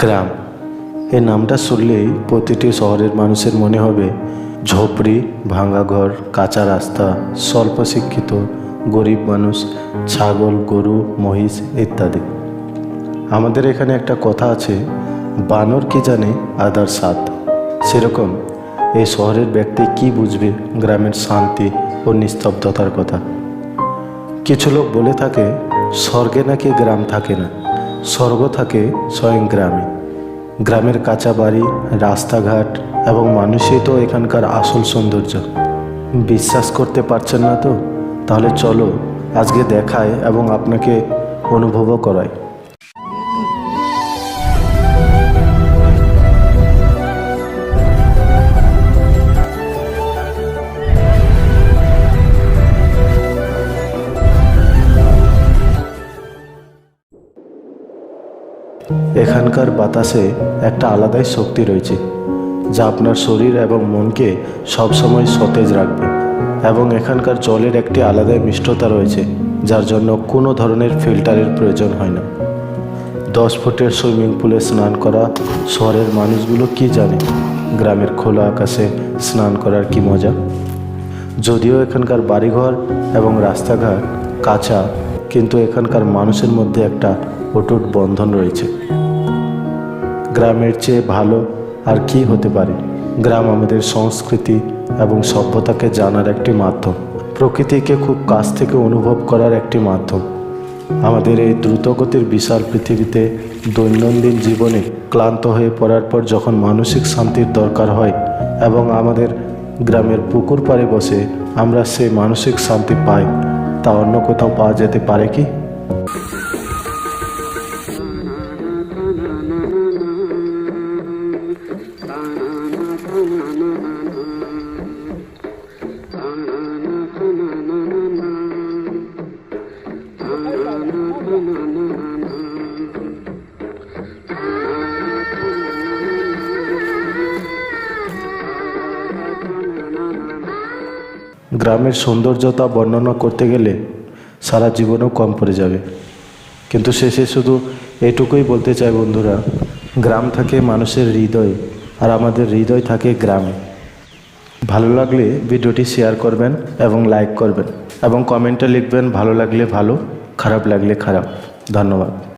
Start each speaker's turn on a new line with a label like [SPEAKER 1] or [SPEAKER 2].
[SPEAKER 1] গ্রাম। এই নামটা শুনলেই প্রতিটি শহরের মানুষের মনে হবে, ঝোপড়ি, ভাঙা ঘর, কাঁচা রাস্তা, স্বল্প শিক্ষিত, গরিব মানুষ, ছাগল, গরু, মহিষ ইত্যাদি। আমাদের এখানে একটা কথা আছে, বানর কি জানে আদার সাত সেরকম এই শহরের ব্যক্তি কি বুঝবে গ্রামের শান্তি ও নিস্তব্ধতার কথা? কিছু লোক বলে থাকে, স্বর্গে নাকি গ্রাম থাকে না? স্বর্গ থাকে স্বয়ং গ্রামে। গ্রামের কাঁচা বাড়ি, রাস্তাঘাট এবং মানুষই তো এখানকার আসল সৌন্দর্য। বিশ্বাস করতে পারছেন না তো? তাহলে চলো আজকে দেখায় এবং আপনাকে অনুভবও করায়। এখানকার বাতাসে একটা আলাদাই শক্তি রয়েছে, যা আপনার শরীর এবং মনকে সবসময় সতেজ রাখবে এবং এখানকার জলের একটি আলাদাই মিষ্টতা রয়েছে, যার জন্য কোনো ধরনের ফিল্টারের প্রয়োজন হয় না। দশ ফুটের সুইমিং পুলে স্নান করা শহরের মানুষগুলো কি জানে? গ্রামের খোলা আকাশে স্নান করার কি মজা? যদিও এখানকার বাড়িঘর এবং রাস্তাঘাট কাঁচা, কিন্তু এখানকার মানুষের মধ্যে একটা অটুট বন্ধন রয়েছে। গ্রামের চেয়ে ভালো আর কি হতে পারে? গ্রাম আমাদের সংস্কৃতি এবং সভ্যতাকে জানার একটি মাধ্যম। প্রকৃতিকে খুব কাছ থেকে অনুভব করার একটি মাধ্যম। আমাদের এই দ্রুতগতির বিশাল পৃথিবীতে দৈনন্দিন জীবনে ক্লান্ত হয়ে পড়ার পর যখন মানসিক শান্তির দরকার হয় এবং আমাদের গ্রামের পুকুর পাড়ে বসে আমরা সেই মানসিক শান্তি পাই, তা অন্য কোথাও পাওয়া যেতে পারে কি? গ্রামের সৌন্দর্যতা বর্ণনা করতে গেলে সারা জীবনও কম পড়ে যাবে। কিন্তু শেষে শুধু এটুকুই বলতে চাই বন্ধুরা, গ্রাম থাকে মানুষের হৃদয় আর আমাদের হৃদয় থাকে গ্রামে। ভালো লাগলে ভিডিওটি শেয়ার করবেন এবং লাইক করবেন এবং কমেন্টে লিখবেন, ভালো লাগলে ভালো, খারাপ লাগলে খারাপ। ধন্যবাদ।